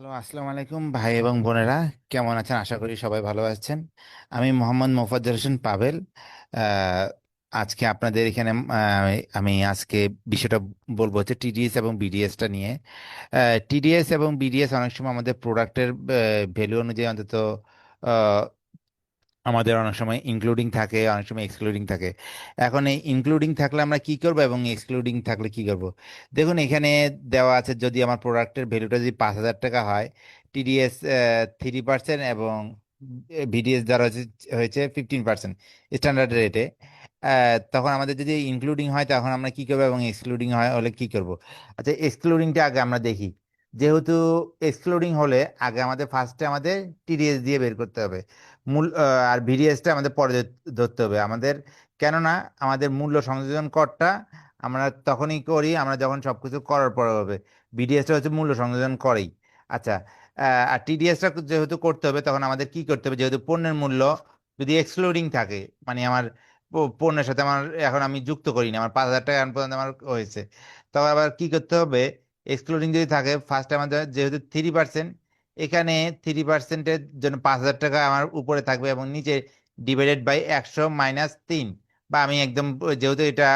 Hello, আসসালামু আলাইকুম ভাই এবং বোনেরা। কেমন আছেন? আশা করি সবাই ভালো আছেন। আমি মোহাম্মদ মোফাজ্জল হোসেন পাবেল আজকে আপনাদের এখানে আমি আজকে বিষয়টা বলব হচ্ছে টিডিএস এবং বিডিএসটা নিয়ে। টিডিএস এবং বিডিএস অনেক সময় আমাদের প্রোডাক্টের ভ্যালু অনুযায়ী অন্তত আমাদের অনেক সময় ইনক্লুডিং থাকে, অনেক সময় এক্সক্লুডিং থাকে। এখন এই ইনক্লুডিং থাকলে আমরা কি করব এবং এক্সক্লুডিং থাকলে কি করব? দেখুন, এখানে দেওয়া আছে যদি আমার প্রোডাক্টের ভ্যালুটা যদি পাঁচ হাজার টাকা হয় টিডিএস থ্রি পার্সেন্ট এবং ভিডিএস দ্বারা হয়েছে ফিফটিন পার্সেন্ট স্ট্যান্ডার্ড রেটে তখন আমাদের যদি ইনক্লুডিং হয়, তখন আমরা কি করব এবং এক্সক্লুডিং হয়, হলে কি করব? আচ্ছা এক্সক্লুডিংটা আগে আমরা দেখি। যেহেতু এক্সক্লুডিং হলে আগে আমাদের ফার্স্টে আমাদের টিডিএস দিয়ে বের করতে হবে। মূল আর ভিডিএসটা আমাদের পরে ধরতে হবে। আমাদের, কেননা আমাদের মূল্য সংযোজন করটা আমরা তখনই করি, আমরা যখন সব কিছু করার পরে হবে। বিডিএসটা হচ্ছে মূল্য সংযোজন করেই। আচ্ছা আর টিডিএসটা যেহেতু করতে হবে, তখন আমাদের কি করতে হবে? যেহেতু পণ্যের মূল্য যদি এক্সক্লুডিং থাকে মানে আমার পণ্যের সাথে আমার, এখন আমি যুক্ত করিনি, আমার পাঁচ হাজার টাকা পর্যন্ত আমার হয়েছে। তখন আবার কি করতে হবে? এক্সক্লুডিং যদি থাকে ফার্স্টে আমাদের যেহেতু থ্রি পার্সেন্ট এখানে থ্রি পার্সেন্টের জন্য পাঁচ হাজার টাকা আমার উপরে থাকবে এবং নিচে ডিভাইডেড বাই একশো মাইনাস তিন। বা আমি একদম, যেহেতু এটা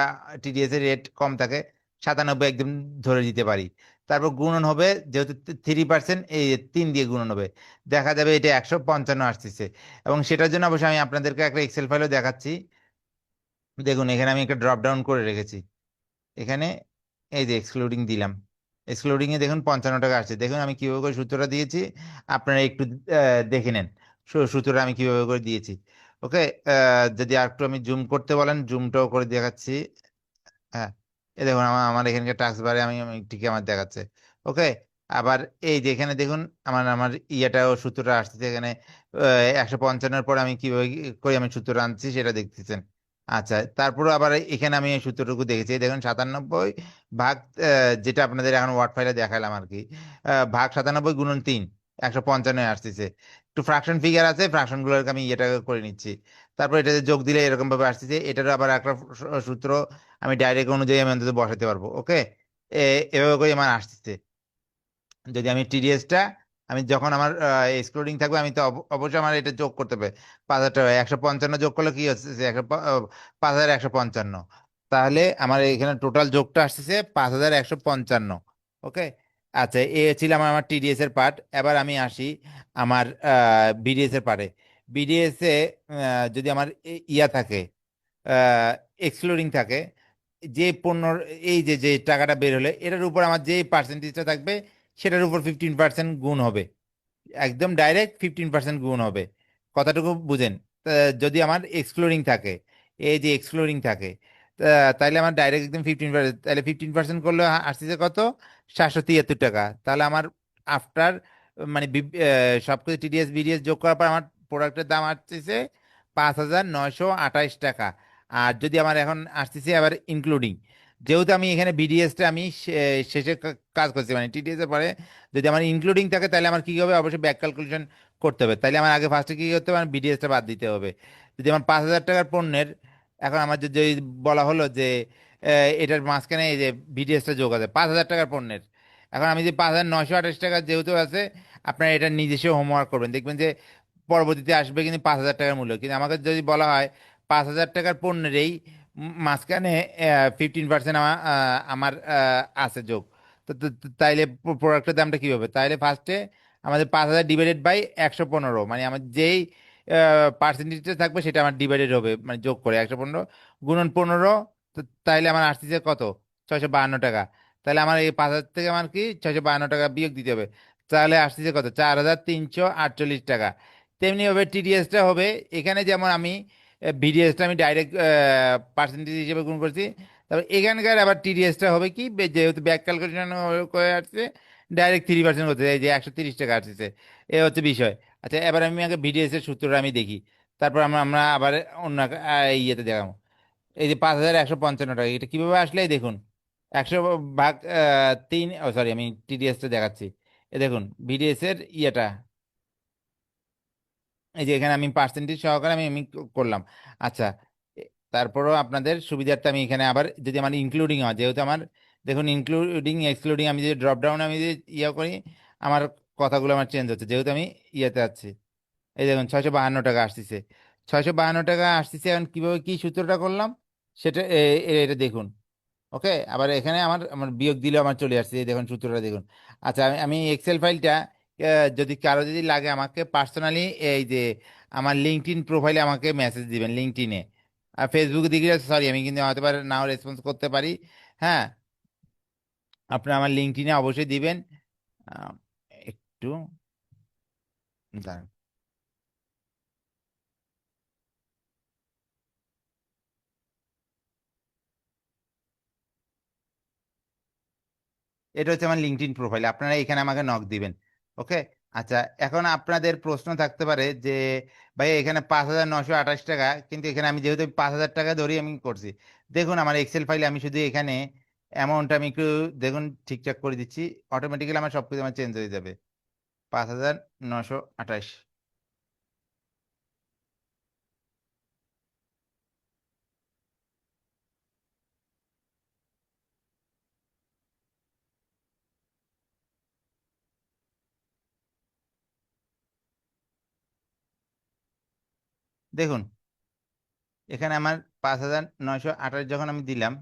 টিডিএস এর রেট কম থাকে, সাতানব্বই একদম ধরে দিতে পারি। তারপর গুণন হবে, যেহেতু থ্রি পার্সেন্ট এই তিন দিয়ে গুণন হবে। দেখা যাবে এটা একশো পঞ্চান্ন আসতেছে। এবং সেটার জন্য অবশ্যই আমি আপনাদেরকে একটা এক্সেল ফাইলও দেখাচ্ছি। দেখুন, এখানে আমি একটা ড্রপ ডাউন করে রেখেছি। এখানে এই যে এক্সক্লুডিং দিলাম। এক্সক্লুডিং এ দেখুন পঞ্চান্ন টাকা আসছে। দেখুন আমি কীভাবে করে সূত্রটা দিয়েছি। আপনারা একটু দেখে নেন সূত্রটা আমি কীভাবে করে দিয়েছি। ওকে যদি আর একটু আমি জুম করতে বলেন জুমটাও করে দেখাচ্ছি। হ্যাঁ এ দেখুন আমার আমার এখানকার টাস্ক বারে আমি ঠিকই আমার দেখাচ্ছে। ওকে, আবার এই যে এখানে দেখুন আমার আমার ইয়েটাও সূত্রটা আসছে। এখানে একশো পঞ্চান্নর পর আমি কীভাবে করে আমি সূত্র আনছি সেটা দেখতেছেন। আচ্ছা তারপরে আবার এখানে আমি সূত্রটুকু দেখেছি। দেখুন, সাতানব্বই ভাগ যেটা আপনাদের এখন ওয়ার্ড ফাইলে দেখালাম আর কি ভাগ সাতানব্বই গুণন তিন, একশো পঞ্চান্ন আসতেছে। একটু ফ্রাকশন ফিগার আছে ফ্রাকশন গুলোকে আমি ইয়েটা করে নিচ্ছি। তারপর এটাতে যোগ দিলে এরকম ভাবে আসতেছে, এটারও আবার একটা সূত্র আমি ডাইরেক্ট অনুযায়ী আমি অন্তত বসাতে পারব, ওকে? এভাবে করে আমার আসতেছে। যদি আমি টিডিএসটা আমি যখন আমার এক্সক্লুডিং থাকবে, আমি তো অব- অবশ্যই আমার এটা যোগ করতে হবে পাঁচ হাজার টাকা, একশো পঞ্চান্ন যোগ করলে কি হচ্ছে একশো পাঁচ হাজার একশো পঞ্চান্ন। তাহলে আমার এখানে টোটাল যোগটা আসতেছে পাঁচ হাজার একশো পঞ্চান্ন ওকে আচ্ছা এ ছিল আমার আমার টিডিএস এর পার্ট এবার আমি আসি আমার বিডিএস এর পার্টে বিডিএস এ যদি আমার ইয়া থাকে এক্সক্লুডিং থাকে, যে পণ্যর, এই যে যে টাকাটা বের হলে, এটার উপর আমার যে পার্সেন্টেজটা থাকবে সেটার উপর ফিফটিন পার্সেন্ট গুণ হবে। একদম ডাইরেক্ট ফিফটিন পার্সেন্ট গুণ হবে। কথাটুকু বুঝেন? যদি আমার এক্সক্লুডিং থাকে এই যে এক্সক্লুডিং থাকে তাহলে আমার ডাইরেক্ট একদম ফিফটিন পার্সেন্ট তাহলে ফিফটিন পার্সেন্ট করলে আসতেছে কত? সাতশো তিয়াত্তর টাকা। তাহলে আমার আফটার মানে বি- আহ, সবকিছু টিডিএস বিডিএস যোগ করার পর আমার প্রোডাক্টের দাম আসতেছে পাঁচ হাজার নয়শো আঠাইশ টাকা। আর যদি আমার এখন আসতেছে আবার ইনক্লুডিং যেহেতু আমি এখানে বিডিএসটা আমি শেষে কাজ করছি মানে টিডিএস এর পরে যদি আমার ইনক্লুডিং থাকে তাহলে আমার কি হবে? অবশ্যই ব্যাক ক্যালকুলেশন করতে হবে। তাহলে আমার আগে ফার্স্টে কি করতে হবে? আমার বিডিএসটা বাদ দিতে হবে। যদি আমার পাঁচ হাজার টাকার পণ্যের, এখন আমার যদি বলা হলো যে এটার মাঝখানে এই যে বিডিএসটা যোগ আছে, পাঁচ হাজার টাকার পণ্যের। এখন আমি যে পাঁচ হাজার নয়শো আঠাশ টাকা যেহেতু আছে, আপনারা এটা নিজস্ব হোমওয়ার্ক করবেন। দেখবেন যে পরবর্তীতে আসবে কিন্তু পাঁচ হাজার টাকার মূল্য। কিন্তু আমাকে যদি বলা হয় পাঁচ হাজার টাকার পণ্যের এই মাঝখানে ফিফটিন পার্সেন্ট আমার আছে যোগ। তো তাইলে প্রোডাক্টের দামটা কি হবে তাইলে ফার্স্টে আমাদের পাঁচ হাজার ডিভাইডেড বাই একশো পনেরো মানে আমার যেই পার্সেন্টেজটা থাকবে সেটা আমার ডিভাইডেড হবে মানে যোগ করে একশো পনেরো গুণন পনেরো, তো তাইলে আমার আসতেছে কত? ছয়শো বাহান্ন টাকা। তাহলে আমার এই পাঁচ হাজার থেকে আমার কি? ছয়শো বাহান্ন টাকা বিয়োগ দিতে হবে। তাহলে আসতেছে কত? চার হাজার তিনশো আটচল্লিশ টাকা। তেমনি হবে টিডিএসটা হবে, এখানে যেমন আমি বিডিএসটা আমি ডাইরেক্ট পার্সেন্টেজ হিসেবে গুণ করছি। তারপর এখানকার আবার টিডিএসটা হবে কি যেহেতু ব্যাক ক্যালকুলেশন করে আসছে ডাইরেক্ট থ্রি পার্সেন্ট করতে যে একশো তিরিশ টাকা আসছে এ হচ্ছে বিষয়। আচ্ছা এবার আমি আগে বিডিএস এর সূত্রটা আমি দেখি। তারপর আমরা আমরা আবার অন্য ইয়েতে দেখাবো। এই যে পাঁচ হাজার একশো পঞ্চান্ন টাকা, এটা কীভাবে আসলে দেখুন, একশো ভাগ তিন, ও সরি আমি টিডিএসটা দেখাচ্ছি। এ দেখুন বিডিএস এর ইয়েটা এই যে এখানে আমি পার্সেন্টেজ সহকারে আমি আমি করলাম। আচ্ছা তারপরও আপনাদের সুবিধার্থে আমি এখানে আবার যদি আমার ইনক্লুডিং হয়, যেহেতু আমার, দেখুন ইনক্লুডিং এক্সক্লুডিং আমি যদি ড্রপ ডাউন আমি যদি ইয়ে করি, আমার কথাগুলো আমার চেঞ্জ হচ্ছে। যেহেতু আমি ইয়েতে আছি। এই দেখুন, ছয়শো বাহান্ন টাকা আসতেছে। ছয়শো বাহান্ন টাকা আসতেছে, এখন কীভাবে কী সূত্রটা করলাম? সেটা এটা দেখুন। ওকে? আবার এখানে আমার আমার বিয়োগ দিলেও আমার চলে আসছে। এই দেখুন সূত্রটা দেখুন। আচ্ছা আমি আমি এক্সেল ফাইলটা যদি কারও যদি লাগে আমাকে পার্সোনালি এই যে আমার লিঙ্কডইন প্রোফাইলে আমাকে মেসেজ দিবেন লিঙ্কডইনে আর ফেসবুকে দিকে সরি আমি কিন্তু হয়তো পারে নাও রেসপন্স করতে পারি। হ্যাঁ? আপনারা আমার লিঙ্কডইনে অবশ্যই দিবেন। একটু এটা হচ্ছে আমার লিঙ্কড ইন প্রোফাইল আপনারা এখানে আমাকে নক দিবেন। ওকে আচ্ছা এখন আপনাদের প্রশ্ন থাকতে পারে যে, ভাই, এখানে পাঁচ হাজার নশো আঠাশ টাকা, কিন্তু এখানে আমি যেহেতু পাঁচ হাজার টাকা ধরি, আমি করছি। দেখুন, আমার এক্সেল ফাইলে আমি শুধু এখানে অ্যামাউন্টটা আমি একটু দেখুন, ঠিকঠাক করে দিচ্ছি অটোমেটিক্যালি আমার সব কিছু আমার চেঞ্জ হয়ে যাবে। পাঁচ হাজার নশো আঠাশ। দেখুন, এখানে আমার পাঁচ হাজার নয়শো আঠাশ যখন আমি দিলাম,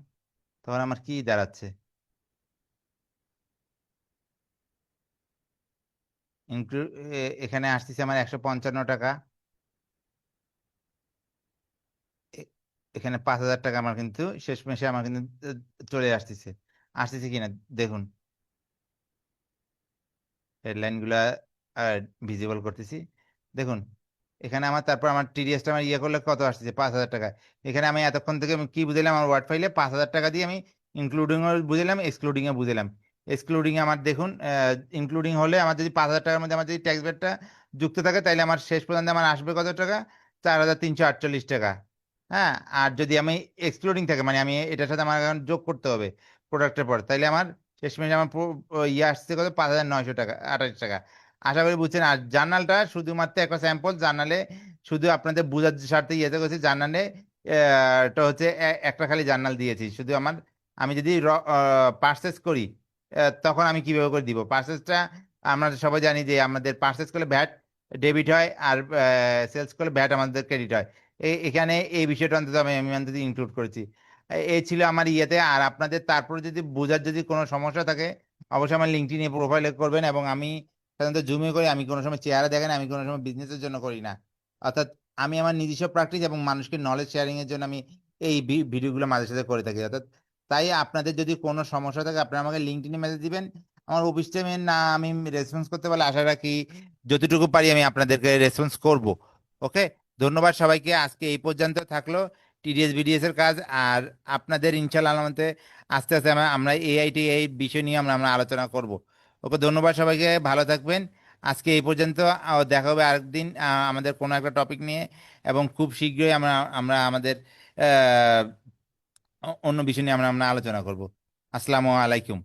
তখন আমার কি দাঁড়াচ্ছে? এখানে আসতেছে আমার একশো পঞ্চান্ন টাকা। এখানে পাঁচ হাজার টাকা আমার কিন্তু শেষ মাসে আমার কিন্তু চলে আসতেছে। আসতেছে কিনা দেখুন। হেডলাইনগুলা ভিজিবল করতেছি। দেখুন এখানে আমার, তারপর আমার টিডিএসটা আমার ইয়ে করলে কত আসছে পাঁচ হাজার টাকা। এখানে আমি এতক্ষণ থেকে কি বুঝলাম আমার ওয়ার্ড ফাইলে পাঁচ হাজার টাকা দিয়ে আমি ইনক্লুডিং বুঝলাম এক্সক্লুডিং এ বুঝলাম এক্সক্লুডিং আমার দেখুন ইনক্লুডিং হলে আমার যদি পাঁচ হাজার টাকার মধ্যে আমার যদি ট্যাক্স বেডটা যুক্ত থাকে তাহলে আমার শেষ পর্যন্ত আমার আসবে কত টাকা? চার হাজার তিনশো আটচল্লিশ টাকা। হ্যাঁ? আর যদি আমি এক্সক্লুডিং থাকে মানে আমি এটার সাথে আমার এখন যোগ করতে হবে প্রোডাক্টের পর তাহলে আমার শেষমেশ আমার ইয়ে আসছে কত? পাঁচ হাজার নয়শো টাকা, আঠাশ টাকা। আশা করি বুঝছেন। আর জার্নালটা শুধুমাত্র একটা স্যাম্পল জার্নালে শুধু আপনাদের বোঝার স্বার্থে ইয়েতে করছি, জার্নালে এটা হচ্ছে একটা খালি জার্নাল দিয়েছি। শুধু আমার, আমি যদি পার্সেস করি তখন আমি কীভাবে করে দিব? পার্সেসটা আমরা সবাই জানি যে আমাদের পার্সেস করলে ভ্যাট ডেবিট হয় আর সেলস করলে ভ্যাট আমাদের ক্রেডিট হয়। এখানে এই বিষয়টা অন্তত আমি আমি অন্তত ইনক্লুড করেছি। এ- ছিল আমার ইয়েতে। আর আপনাদের তারপরে যদি বোঝার যদি কোনো সমস্যা থাকে, অবশ্যই আমার লিঙ্কটি নিয়ে প্রোফাইলে করবেন এবং আমি সাধারণত জুমে করি, আমি কোনো সময় চেহারা দেখেন আমি কোনো সময় বিজনেসের জন্য করি না। অর্থাৎ আমি আমার নিজস্ব প্র্যাকটিস এবং মানুষকে নলেজ শেয়ারিং এর জন্য আমি এই ভিডিওগুলো মাঝে সাথে করে থাকি। অর্থাৎ তাই আপনাদের যদি কোনো সমস্যা থাকে, আপনারা আমাকে লিঙ্কডইনে মেসেজ দিবেন। আমার অফিস টাইমে না আমি রেসপন্স করতে পারলে আশা রাখি যতটুকু পারি আমি আপনাদেরকে রেসপন্স করব। ওকে ধন্যবাদ সবাইকে। আজকে এই পর্যন্ত থাকল টিডিএস বিডিএস এর কাজ। আর আপনাদের ইনশাল্লাহ আলমতে আস্তে আস্তে আমরা আমরা এআইটি এই বিষয় নিয়ে আমরা আমরা আলোচনা করব। ওকে ধন্যবাদ সবাইকে, ভালো থাকবেন। আজকে এই পর্যন্ত দেখা হবে আরেকদিন আমাদের কোনো একটা টপিক নিয়ে এবং খুব শীঘ্রই আমরা আমরা আমাদের অন্য বিষয় নিয়ে আমরা আমরা আলোচনা করব। আসসালামু আলাইকুম।